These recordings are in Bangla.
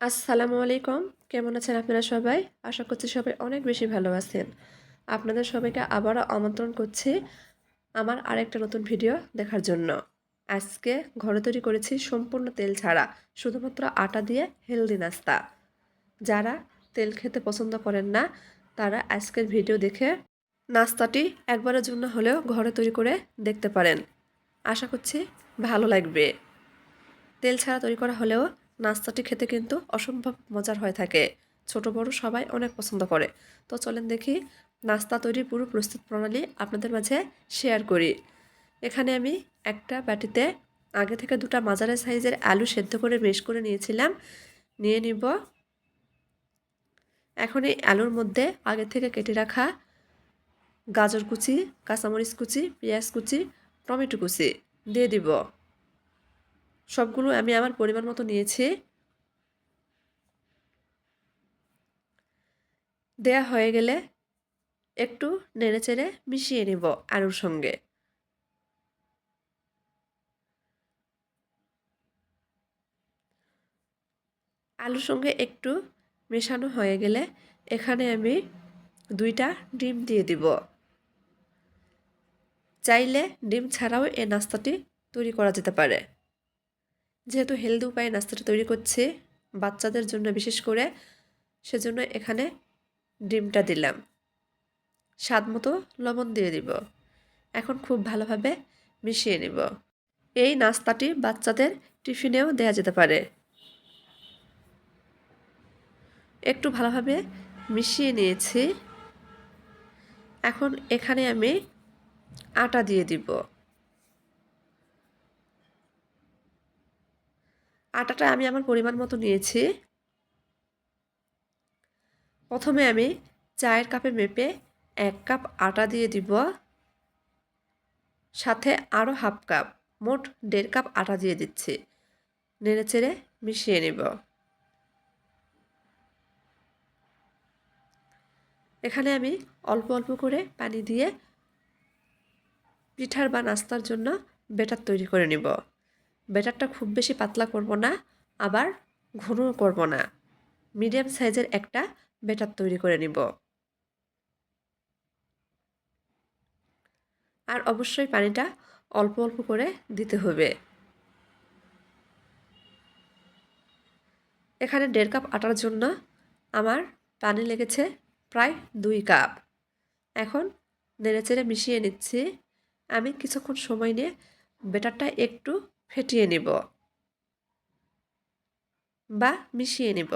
আসসালামু আলাইকুম। কেমন আছেন আপনারা সবাই? আশা করছি সবাই অনেক বেশি ভালো আছেন। আপনাদের সবাইকে আবারও আমন্ত্রণ করছি আমার আরেকটা নতুন ভিডিও দেখার জন্য। আজকে ঘরে তৈরি করেছি সম্পূর্ণ তেল ছাড়া, শুধুমাত্র আটা দিয়ে হেলদি নাস্তা। যারা তেল খেতে পছন্দ করেন না, তারা আজকের ভিডিও দেখে নাস্তাটি একবারের জন্য হলেও ঘরে তৈরি করে দেখতে পারেন। আশা করছি ভালো লাগবে। তেল ছাড়া তৈরি করা হলেও নাস্তাটি খেতে কিন্তু অসম্ভব মজার হয়ে থাকে। ছোট বড় সবাই অনেক পছন্দ করে। তো চলেন দেখি নাস্তা তৈরির পুরো প্রস্তুত প্রণালী আপনাদের মাঝে শেয়ার করি। এখানে আমি একটা বাটিতে আগে থেকে দুটা মাঝারি সাইজের আলু সেদ্ধ করে বেশ করে নিয়েছিলাম। নিয়ে নিব। এখন এই আলুর মধ্যে আগে থেকে কেটে রাখা গাজর কুচি, কাঁচামরিচ কুচি, পেঁয়াজ কুচি, টমেটো কুচি দিয়ে দিব। সবগুলো আমি আমার পরিমাণ মতো নিয়েছি। দেয়া হয়ে গেলে একটু নেড়ে চেড়ে মিশিয়ে নিব আলুর সঙ্গে। আলুর সঙ্গে একটু মেশানো হয়ে গেলে এখানে আমি দুইটা ডিম দিয়ে দিব। চাইলে ডিম ছাড়াও এই নাস্তাটি তৈরি করা যেতে পারে। যেহেতু হেলদি উপায়ে নাস্তাটা তৈরি করছি বাচ্চাদের জন্য বিশেষ করে, সেজন্য এখানে ডিমটা দিলাম। স্বাদ মতো লবণ দিয়ে দিব। এখন খুব ভালোভাবে মিশিয়ে নিব। এই নাস্তাটি বাচ্চাদের টিফিনেও দেওয়া যেতে পারে। একটু ভালোভাবে মিশিয়ে নিয়েছি। এখন এখানে আমি আটা দিয়ে দিব। আটাটা আমি আমার পরিমাণ মতো নিয়েছি। প্রথমে আমি চায়ের কাপে মেপে এক কাপ আটা দিয়ে দিব। সাথে আরও হাফ কাপ, মোট দেড় কাপ আটা দিয়ে দিচ্ছি। নেড়ে চেড়ে মিশিয়ে নেব। এখানে আমি অল্প অল্প করে পানি দিয়ে পিঠার বা নাস্তার জন্য বেটার তৈরি করে নিব। ব্যাটারটা খুব বেশি পাতলা করব না, আবার ঘন করব না। মিডিয়াম সাইজের একটা ব্যাটার তৈরি করে নিব। আর অবশ্যই পানিটা অল্প অল্প করে দিতে হবে। এখানে দেড় কাপ আটার জন্য আমার পানি লেগেছে প্রায় দুই কাপ। এখন নেড়েচেড়ে মিশিয়ে নিচ্ছি। আমি কিছুক্ষণ সময় নিয়ে বেটারটা একটু ফেটিয়ে নিব বা মিশিয়ে নিব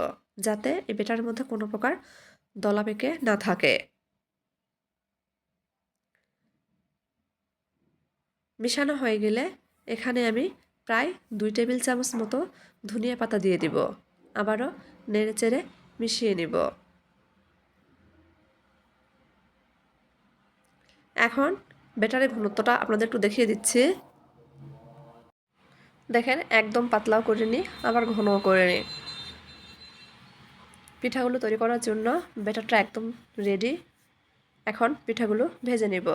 যাতে এই বেটার মধ্যে কোনো প্রকার দলা পেকে না থাকে। মিশানো হয়ে গেলে এখানে আমি প্রায় দুই টেবিল চামচ মতো ধনিয়া পাতা দিয়ে দিব। আবারও নেড়ে চেড়ে মিশিয়ে নিব। এখন বেটারের ঘনত্বটা আপনাদের একটু দেখিয়ে দিচ্ছি। দেখেন, একদম পাতলাও করে নিই আবার ঘনও করে নিই পিঠাগুলো তৈরি করার জন্য ব্যাটারটা একদম রেডি এখন পিঠাগুলো ভেজে নেব।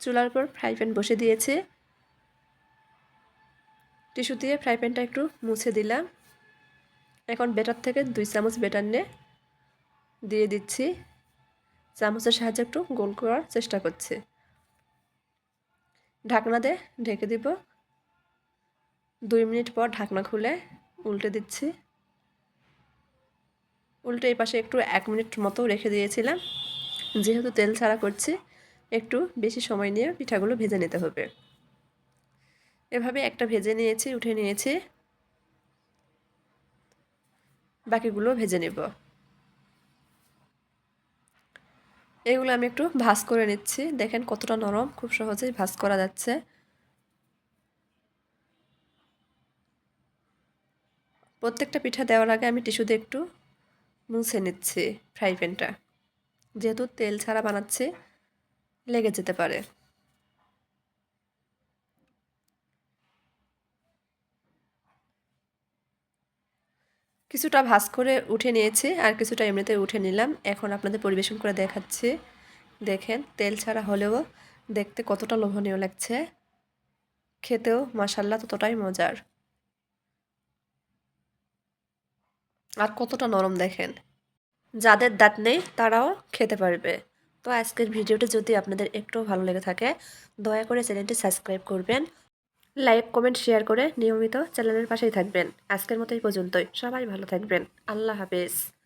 চুলার উপর ফ্রাই প্যান বসে দিয়েছে। টিস্যু দিয়ে ফ্রাই প্যানটা একটু মুছে দিলাম। এখন বেটার থেকে দুই চামচ বেটার নিয়ে দিয়ে দিচ্ছি। চামচের সাহায্যে একটু গোল করার চেষ্টা করছি। ঢাকনা দিয়ে ঢেকে দিব। দুই মিনিট পর ঢাকনা খুলে উল্টে দিচ্ছি। উল্টে এই পাশে একটু এক মিনিট মতো রেখে দিয়েছিলাম। যেহেতু তেল ছাড়া করছি, একটু বেশি সময় নিয়ে পিঠাগুলো ভেজে নিতে হবে। এভাবে একটা ভেজে নিয়েছি, উঠে নিয়েছি। বাকিগুলো ভেজে নেব। এগুলো আমি একটু ভাজ করে নিচ্ছি। দেখেন কতটা নরম, খুব সহজেই ভাজ করা যাচ্ছে। প্রত্যেকটা পিঠা দেওয়ার আগে আমি টিস্যু দিয়ে একটু মুছে নিচ্ছি ফ্রাই প্যানটা। যেহেতু তেল ছাড়া বানাচ্ছি, লেগে যেতে পারে। কিছুটা ভাজ করে উঠে নিয়েছি, আর কিছুটা এমনিতে উঠে নিলাম। এখন আপনাদের পরিবেশন করে দেখাচ্ছি। দেখেন, তেল ছাড়া হলেও দেখতে কতটা লোভনীয় লাগছে। খেতেও মাসাল্লা ততটাই মজার। আর কতটা নরম দেখেন। যাদের দাঁত নেই, তারাও খেতে পারবে। তো আজকের ভিডিওটি যদি আপনাদের একটু ভালো লেগে থাকে, দয়া করে চ্যানেলটি সাবস্ক্রাইব করবেন। লাইক, কমেন্ট, শেয়ার করে নিয়মিত চ্যানেলের পাশেই থাকবেন। আজকের মতোই পর্যন্তই। সবাই ভালো থাকবেন। আল্লাহ হাফেজ।